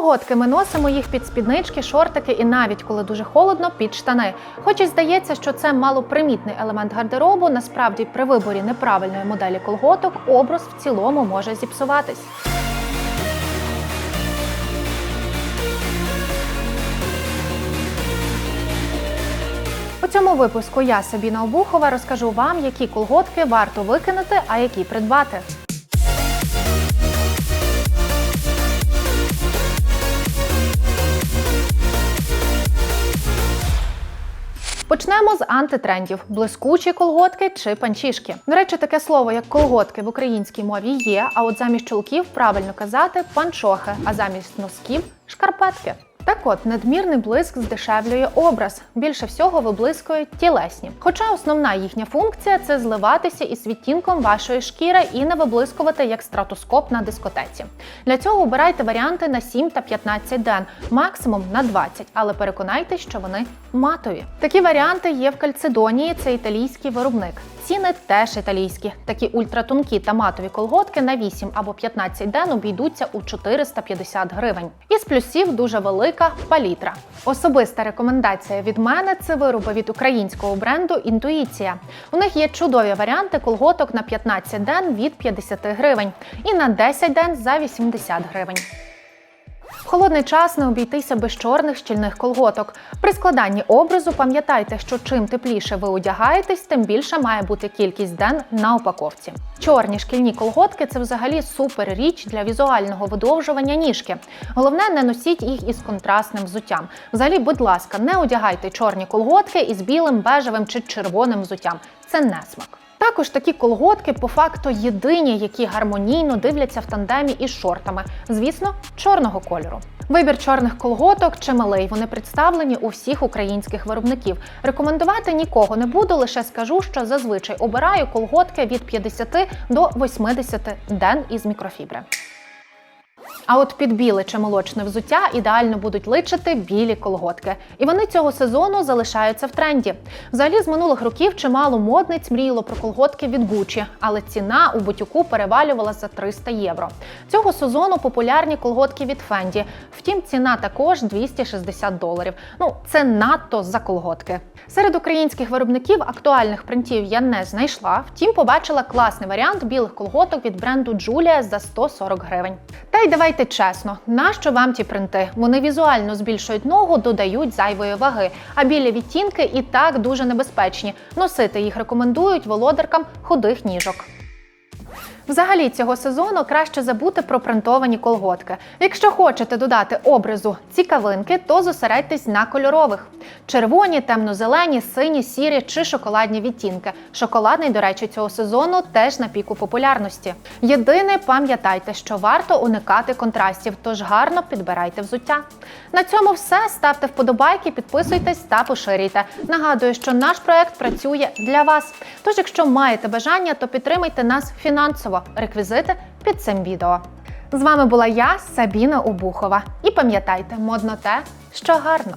Колготки ми носимо їх під спіднички, шортики і навіть коли дуже холодно, під штани. Хоч і здається, що це малопримітний елемент гардеробу, насправді при виборі неправильної моделі колготок образ в цілому може зіпсуватись. У цьому випуску я Сабіна Обухова розкажу вам, які колготки варто викинути, а які придбати. Почнемо з антитрендів: блискучі колготки чи панчішки. До речі, таке слово як колготки в українській мові є. А от замість чулків правильно казати панчохи, а замість носків шкарпетки. Так от, надмірний блиск здешевлює образ. Більше всього виблискують тілесні. Хоча основна їхня функція це зливатися із відтінком вашої шкіри і не виблискувати як стратоскоп на дискотеці. Для цього обирайте варіанти на 7 та 15 ден, максимум на 20, але переконайтесь, що вони матові. Такі варіанти є в Кальцедонії, це італійський виробник. Ціни теж італійські. Такі ультратонкі та матові колготки на 8 або 15 ден обійдуться у 450 гривень. Із плюсів дуже велика палітра. Особиста рекомендація від мене це вироби від українського бренду Інтуїція. У них є чудові варіанти колготок на 15 ден від 50 гривень і на 10 ден за 80 гривень. Холодний час не обійтися без чорних щільних колготок. При складанні образу пам'ятайте, що чим тепліше ви одягаєтесь, тим більша має бути кількість ден на упаковці. Чорні шкільні колготки це взагалі супер річ для візуального видовжування ніжки. Головне, не носіть їх із контрастним взуттям. Взагалі, будь ласка, не одягайте чорні колготки із білим, бежевим чи червоним взуттям. Це несмак. Також такі колготки по факту єдині, які гармонійно дивляться в тандемі із шортами, звісно, чорного кольору. Вибір чорних колготок чималий. Вони представлені у всіх українських виробників. Рекомендувати нікого не буду, лише скажу, що зазвичай обираю колготки від 50 до 80 ден із мікрофібри. А от під біле чи молочне взуття ідеально будуть личити білі колготки. І вони цього сезону залишаються в тренді. Взагалі з минулих років чимало модниць мріяло про колготки від Gucci, але ціна у бутюку перевалювала за 300 євро. Цього сезону популярні колготки від Fendi. Втім, ціна також 260 доларів. Ну це надто за колготки. Серед українських виробників актуальних принтів я не знайшла. Втім, побачила класний варіант білих колготок від бренду Julia за 140 гривень. Та й давайте чесно, нащо вам ті принти? Вони візуально збільшують ногу, додають зайвої ваги. А білі відтінки і так дуже небезпечні. Носити їх рекомендують володаркам худих ніжок. Взагалі цього сезону краще забути про принтовані колготки. Якщо хочете додати образу цікавинки, то зосередьтесь на кольорових: червоні, темно-зелені, сині, сірі чи шоколадні відтінки. Шоколадний, до речі, цього сезону теж на піку популярності. Єдине, пам'ятайте, що варто уникати контрастів, тож гарно підбирайте взуття. На цьому все. Ставте вподобайки, підписуйтесь та поширюйте. Нагадую, що наш проект працює для вас. Тож, якщо маєте бажання, то підтримайте нас фінансово. Реквізити під цим відео. З вами була я, Сабіна Убухова. І пам'ятайте, модно те, що гарно.